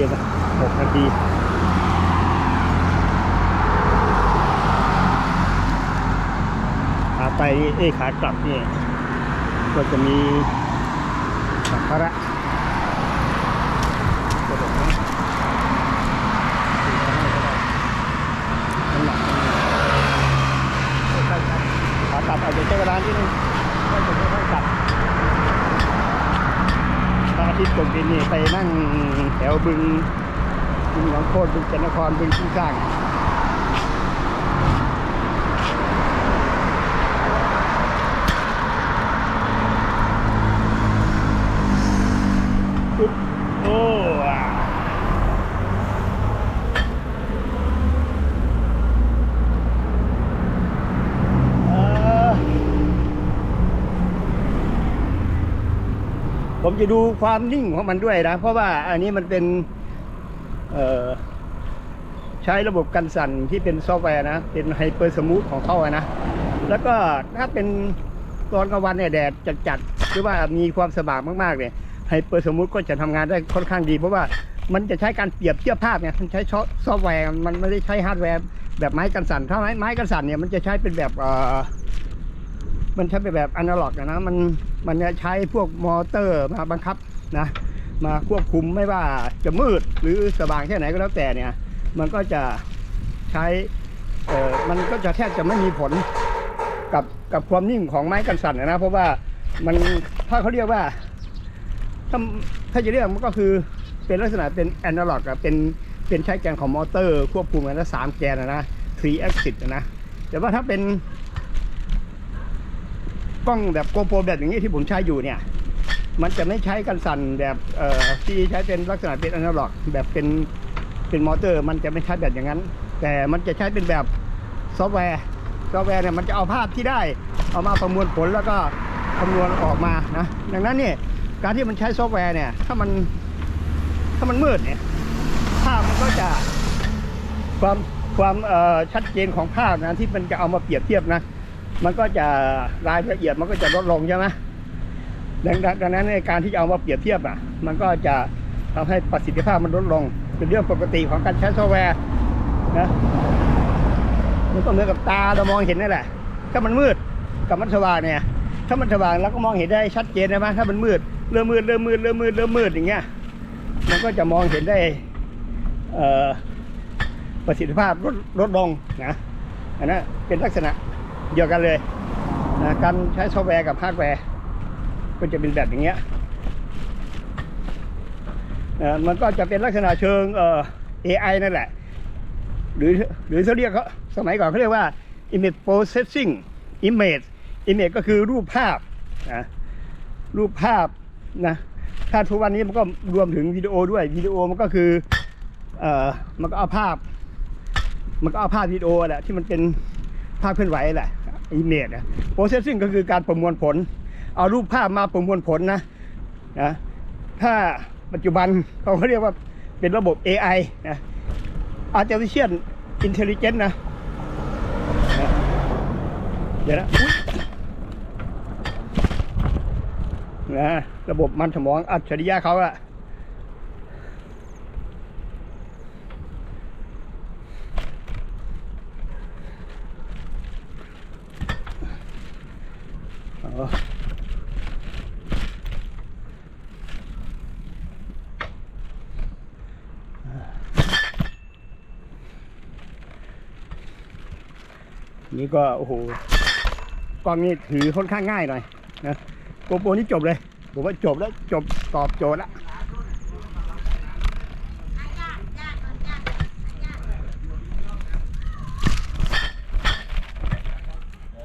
ย็นนะหกนาทีขาไปเอ้ขากลับนี่ก็จะมีสัมภาระโดดนะน้ำหนักมันใกล้ๆขากลับอาจจะใช้เวลาที่นึงก็จะค่อยๆกลับ คิดตกดินนี่ไปนั่งแถวบึงบึงหนองโคตรบึงจันทนครบึงที่สร้างอุ๊บโอ้อะเอ่อ ผมจะดูความนิ่งของมันด้วยนะ เพราะว่าอันนี้มันเป็นใช้ระบบกันสั่นที่เป็นซอฟต์แวร์นะ เป็นไฮเปอร์สมูทของเขาอะนะ แล้วก็ถ้าเป็นตอนกลางวันเนี่ยแดดจัดๆหรือว่ามีความสว่างมากๆเนี่ยไฮเปอร์สมูทก็จะทำงานได้ค่อนข้างดี เพราะว่ามันจะใช้การเปรียบเทียบภาพเนี่ยมันใช้ซอฟต์แวร์มันไม่ได้ใช้ฮาร์ดแวร์แบบไม้กันสั่นถ้าไม้ไม้กันสั่นเนี่ยมันจะใช้เป็นแบบเอ่อ มันใช้เป็นแบบอนาล็อกอะนะมันมันจะใช้พวกมอเตอร์มาบังคับนะ มาควบคุมไม่ว่าจะมืดหรือสว่างแค่ไหนก็แล้วแต่เนี่ย มันก็จะใช้เอ่อมันก็จะแทบจะไม่มีผลกับกับความนิ่งของไม้กันสั่นนะเพราะว่ามันถ้าเขาเรียกว่าถ้าถ้าจะเรียกมันก็คือเป็นลักษณะเป็นแอนาล็อกอะเป็นเป็นใช้แกนของมอเตอร์ ควบคุมกันนะสามแกนอะนะ three axis อะนะแต่ว่าถ้าเป็น กล้องแบบโกโปรแบบอย่างนี้ที่ผมใช้อยู่เนี่ย มันจะไม่ใช้กันสั่นแบบที่ใช้เป็นลักษณะเป็นอนาล็อกแบบเป็นเป็นมอเตอร์ มันจะไม่ใช้แบบอย่างนั้น แต่มันจะใช้เป็นแบบซอฟต์แวร์ซอฟต์แวร์เนี่ยมันจะเอาภาพที่ได้เอามาประมวลผลแล้วก็คำนวณออกมานะดังนั้นเนี่ยการที่มันใช้ซอฟต์แวร์เนี่ยถ้ามันถ้ามันมืดเนี่ยภาพมันก็จะความความชัดเจนของภาพนะที่มันจะเอามาเปรียบเทียบนะ มันก็จะรายละเอียดมันก็จะลดลงใช่ไหมดังดังนั้นในการที่จะเอามาเปรียบเทียบอะ มันก็จะทำให้ประสิทธิภาพมันลดลง เป็นเรื่องปกติของการใช้ซอฟต์แวร์นะมันก็เหมือนกับตาเรามองเห็นนั่นแหละ ถ้ามันมืดกับมันสว่างเนี่ย ถ้ามันสว่างเราก็มองเห็นได้ชัดเจนใช่ไหมถ้ามันมืดเริ่มมืดเริ่มมืดเริ่มมืดเริ่มมืดอย่างเงี้ย มันก็จะมองเห็นได้ประสิทธิภาพลดลดลงนะอันนั้นเป็นลักษณะ เดียวกันเลยนะการใช้ซอฟต์แวร์กับฮาร์ดแวร์ก็จะเป็นแบบอย่างเงี้ยเอ่อมันก็จะเป็นลักษณะเชิงเอ่อ AI นั่นแหละ หรือหรือเขาเรียกเขาสมัยก่อนเขาเรียกว่า image processing image image ก็คือรูปภาพนะรูปภาพนะถ้าทุกวันนี้มันก็รวมถึงวิดีโอด้วยวิดีโอมันก็คือเอ่อมันก็เอาภาพ มันก็เอาภาพวิดีโอแหละที่มันเป็น ภาพเคลื่อนไหวแหละ image นะ processing ก็คือการประมวลผล เอารูปภาพมาประมวลผลนะนะถ้าปัจจุบันเขาเรียกว่าเป็นระบบ AI นะ artificial intelligence นะ เดี๋ยวนะนะ ระบบมันสมองอัจฉริยะเขาอะ นี่ก็โอ้โหกล้องนี่ถือค่อนข้างง่ายหน่อยนะโกโปรนี่จบเลย ผมว่าจบแล้วจบตอบโจทย์แล้ว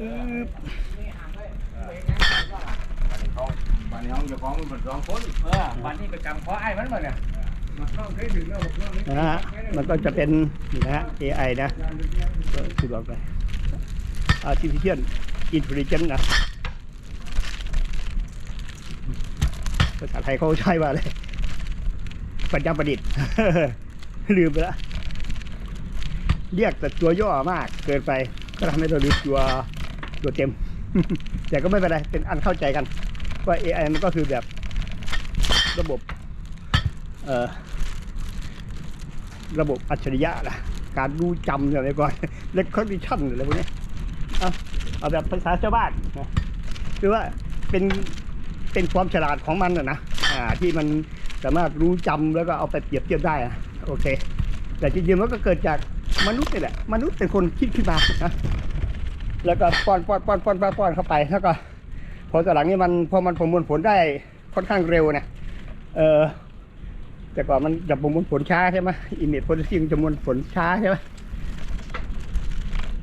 อืองเจ้า ของมันเป็นสองคนเออวันนี้ไปกำเพราะไอ้มันบ่เนี่ยมันเข้าเคยถึงแล้วบอกว่าไม่นะฮะมันก็จะเป็นนี่นะฮะ AI นะก็คือบอกไป artificial intelligence นะภาษาไทยเขาใช้ว่าอะไรปัญญาประดิษฐ์ ลืมไปแล้วเรียกแต่ตัวย่อมากเกินไป ก็ทำให้เราลืมตัวตัวเต็ม แต่ก็ไม่เป็นไร เป็นอันเข้าใจกัน ว่า AI มันก็คือแบบระบบเอ่อระบบอัจฉริยะนะการรู้จำอะไรก่อนเล็กคอนดิชั่นอะไรพวกนี้เอาเอาแบบภาษาชาวบ้านนะคือว่าเป็นเป็นความฉลาดของมันนะนะอ่าที่มันสามารถรู้จำแล้วก็เอาไปเปรียบเทียบได้อะโอเค แต่จริงๆมันก็เกิดจากมนุษย์นี่แหละมนุษย์เป็นคนคิดขึ้นมานะแล้วก็ป้อนป้อนป้อนป้อนป้อนป้อนเข้าไปแล้วก็ พอตอนหลังนี่มันพอมันประมวลผลได้ค่อนข้างเร็วนะเออแต่ก่อนมันจะประมวลผลช้าใช่ไหมอินเน็ตโปรเซสซิ่งจะประมวลผลช้าใช่ไหม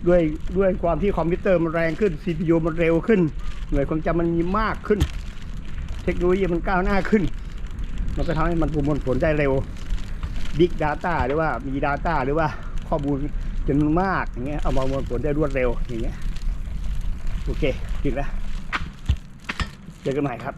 ด้วยด้วยความที่คอมพิวเตอร์มันแรงขึ้น CPU มันเร็วขึ้น หน่วยความจำมันมีมากขึ้น เทคโนโลยีมันก้าวหน้าขึ้น มันก็ทำให้มันประมวลผลได้เร็ว Big Data หรือว่ามี Data หรือว่าข้อมูลจำนวนมากอย่างเงี้ยเอามาประมวลผลได้รวดเร็วอย่างเงี้ยโอเคถึงแล้ว เจอกันใหม่ครับ